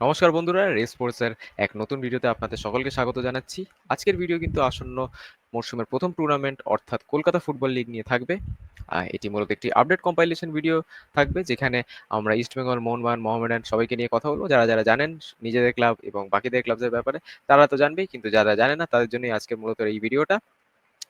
নমস্কার বন্ধুরা রেস স্পোর্টসের এক নতুন ভিডিওতে আপনাদের সকলকে স্বাগত জানাচ্ছি। আজকের ভিডিও কিন্তু আসন্ন মরশুমের প্রথম টুর্নামেন্ট অর্থাৎ কলকাতা ফুটবল লিগ নিয়ে থাকবে। এটি মূলত একটি আপডেট কম্পাইলেশন ভিডিও থাকবে, যেখানে আমরা ইস্টবেঙ্গল মোহনবাগান মোহামেডান সবাইকে নিয়ে কথা বলব। যারা যারা জানেন নিজেদের ক্লাব এবং বাকিদের ক্লাবদের ব্যাপারে, তারা তো জানবেই, কিন্তু যারা জানে না, তাদের জন্যই আজকের মূলত এই ভিডিওটা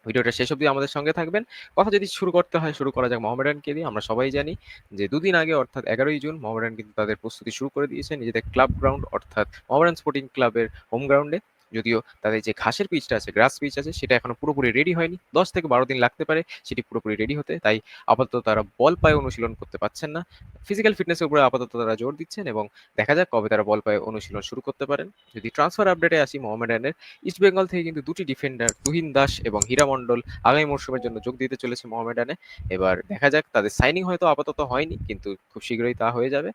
ভিডিওটা শেষ অব্দি আমাদের সঙ্গে থাকবেন। কথা যদি শুরু করতে হয়, শুরু করা যাক মোহামেডানকে দিয়ে। আমরা সবাই জানি যে দুদিন আগে, অর্থাৎ এগারোই জুন, মোহামেডান কিন্তু তাদের প্রস্তুতি শুরু করে দিয়েছে। নিজেদের ক্লাব গ্রাউন্ড, অর্থাৎ মোহামেডান স্পোর্টিং ক্লাবের হোম গ্রাউন্ডে। যদিও তাদের যে ঘাসের পিচটা আছে গ্রাস পিচ আছে, সেটা এখনও পুরোপুরি রেডি হয়নি। দশ থেকে বারো দিন লাগতে পারে, সেটি পুরোপুরি রেডি হতে। তাই আপাতত তারা বল পায়ে অনুশীলন করতে পারছেন না। ফিজিক্যাল ফিটনেসের উপরে আপাতত তারা জোর দিচ্ছেন এবং দেখা যাক কবে তারা বল পায়ে অনুশীলন শুরু করতে পারেন। যদি ট্রান্সফার আপডেটে আসি মোহামেডানের ইস্ট বেঙ্গল থেকে কিন্তু দুটি ডিফেন্ডার তুহিন দাস এবং হীরা মণ্ডল আগামী মরশুমের জন্য যোগ দিতে চলেছে মোহামেডানে এবার দেখা যাক, তাদের সাইনিং হয়তো আপাতত হয়নি, কিন্তু খুব শীঘ্রই তা হয়ে যাবে।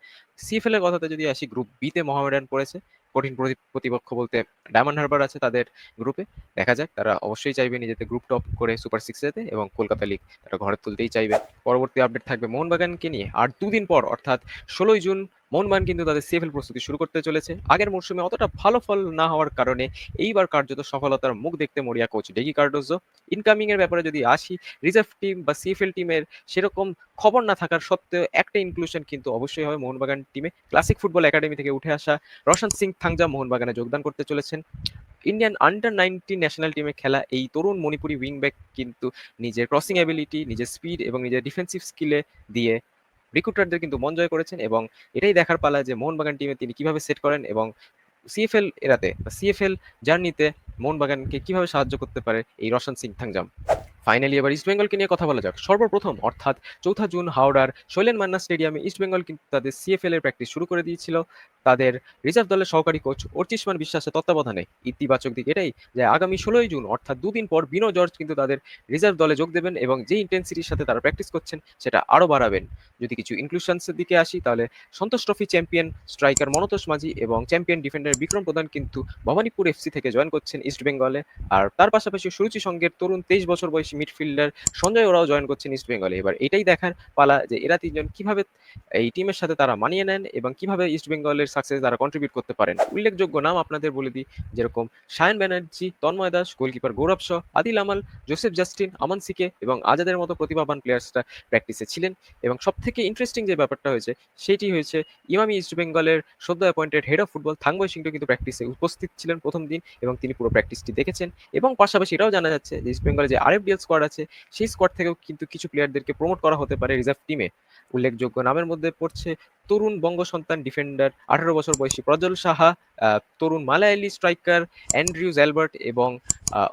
সিএফএল এর কথাতে যদি আসি গ্রুপ বি তে মোহামেডান পড়েছে। কঠিন প্রতি- প্রতিপক্ষ বলতে ডায়মন্ড হারবার আছে তাদের গ্রুপে দেখা যাক, তারা অবশ্যই চাইবে নিজেদের গ্রুপ টপ করে সুপার সিক্স যেতে এবং কলকাতা লিগ তারা ঘরে তুলতেই চাইবে। পরবর্তী আপডেট থাকবে মোহনবাগানকে নিয়ে। আর দুদিন পর, অর্থাৎ ষোলোই জুন মোহনবাগান কিন্তু তাদের সিএফএল প্রস্তুতি শুরু করতে চলেছে। আগের মরশুমে অতটা ভালো ফল না হওয়ার কারণে এইবার কার্যত সফলতার মুখ দেখতে মরিয়া কোচ ডেগি কার্ডোজো। ইনকামিং এর ব্যাপারে যদি আসি রিজার্ভ টিম বা সিএফএল টিমের সেরকম খবর না থাকার সত্ত্বেও একটা ইনক্লুশন কিন্তু অবশ্যই হবে মোহনবাগান টিমে ক্লাসিক ফুটবল একাডেমি থেকে উঠে আসা রশন সিং থাংজা মোহনবাগানে যোগদান করতে চলেছেন। ইন্ডিয়ান আন্ডার নাইনটিন ন্যাশনাল টিমে খেলা এই তরুণ মণিপুরি উইংব্যাক কিন্তু নিজের ক্রসিং অ্যাবিলিটি নিজের স্পিড এবং নিজের ডিফেন্সিভ স্কিলে দিয়ে রিক্রুটারদের কিন্তু মন জয় করেছেন এবং এটাই দেখার পালা যে মোহনবাগান টিমে তিনি কীভাবে সেট করেন এবং সিএফএল এরাতে সিএফএল জার্নিতে মোহনবাগানকে কীভাবে সাহায্য করতে পারে এই রশন সিং থাংজাম ফাইনালি এবার ইস্টবেঙ্গলকে নিয়ে কথা বলা যাক। সর্বপ্রথম অর্থাৎ চৌঠা জুন হাওড়ার শৈলেন মান্না স্টেডিয়ামে ইস্টবেঙ্গল কিন্তু তাদের সিএফএল এর প্র্যাকটিস শুরু করে দিয়েছিল। তাদের রিজার্ভ দলের সহকারী কোচ অর্চিসমান বিশ্বাসের তত্ত্বাবধানে ইতিবাচক দিক এটাই যে আগামী ষোলোই জুন, অর্থাৎ দুদিন পর বিনো জর্জ কিন্তু তাদের রিজার্ভ দলে যোগ দেবেন এবং যে ইন্টেন্সিটির সাথে তারা প্র্যাকটিস করছেন সেটা আরও বাড়াবেন। যদি কিছু ইনক্লুশনসের দিকে আসি, তাহলে Santosh trophy champion striker Manotosh Majhi এবং চ্যাম্পিয়ন ডিফেন্ডার বিক্রম প্রধান কিন্তু ভবানীপুর এফসি থেকে জয়েন করছেন ইস্ট বেঙ্গলে আর তার পাশাপাশি সুরুচি সঙ্গের তরুণ তেইশ বছর বয়সী মিডফিল্ডার সঞ্জয় ওরাও জয়েন করছেন ইস্ট বেঙ্গলে এবার এটাই দেখার পালা যে এরা তিনজন কীভাবে এই টিমের সাথে তারা মানিয়ে নেন এবং কীভাবে ইস্ট বেঙ্গলের সাকসেস তারা কন্ট্রিবিউট করতে পারেন। উল্লেখযোগ্য নাম আপনাদের বলে দিই, যেরকম Sayan Banerjee, Tanmoy Das goalkeeper Gaurav Shah Adil Amal, Joseph Justin, Aman CK এবং আজাদের মতো প্রতিভাবান প্লেয়ার্সরা প্র্যাকটিসে ছিলেন। এবং সব থেকে ইন্টারেস্টিং যে ব্যাপারটা হয়েছে, সেটি হয়েছে ইমামি ইস্ট বেঙ্গলের সদ্য appointed head of football Thangboi Singh কিন্তু প্র্যাকটিসে উপস্থিত ছিলেন প্রথম দিন এবং তিনি পুরো প্র্যাকটিসটি দেখেছেন। এবং পাশাপাশি এটাও জানা যাচ্ছে যে ইস্ট বেঙ্গলে যে আরএফডিএল স্কোয়াড আছে, সেই স্কোয়াড থেকেও কিন্তু কিছু প্লেয়ারদেরকে প্রমোট করা হতে পারে রিজার্ভ টিমে উল্লেখযোগ্য নামের মধ্যে পড়ছে তরুণ বঙ্গ সন্তান ডিফেন্ডার আঠারো বছর বয়সী প্রজল সাহা তরুণ মালায়ালি স্ট্রাইকার অ্যান্ড্রিউজ অ্যালবার্ট এবং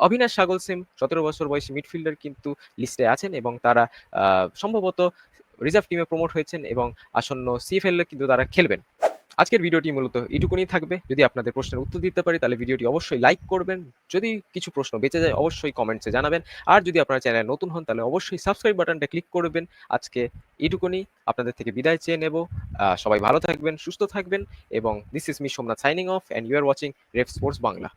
অবিনাশ সাগল সিম সতেরো বছর বয়সী মিডফিল্ডার কিন্তু লিস্টে আছেন এবং তারা সম্ভবত রিজার্ভ টিমে প্রমোট হয়েছেন এবং আসন্ন সিএফএল কিন্তু তারা খেলবেন। আজকের ভিডিওটি মূলত এটুকুনি থাকবে। যদি আপনাদের প্রশ্নের উত্তর দিতে পারি, তাহলে ভিডিওটি অবশ্যই লাইক করবেন। যদি কিছু প্রশ্ন বেঁচে যায়, অবশ্যই কমেন্টসে জানাবেন। আর যদি আপনার চ্যানেল নতুন হন, তাহলে অবশ্যই সাবস্ক্রাইব বাটনটা ক্লিক করবেন। আজকে এটুকুনি আপনাদের থেকে বিদায় চেয়ে নেব। সবাই ভালো থাকবেন, সুস্থ থাকবেন এবং this is me Somnath signing off and you are watching Ref Sports Bangla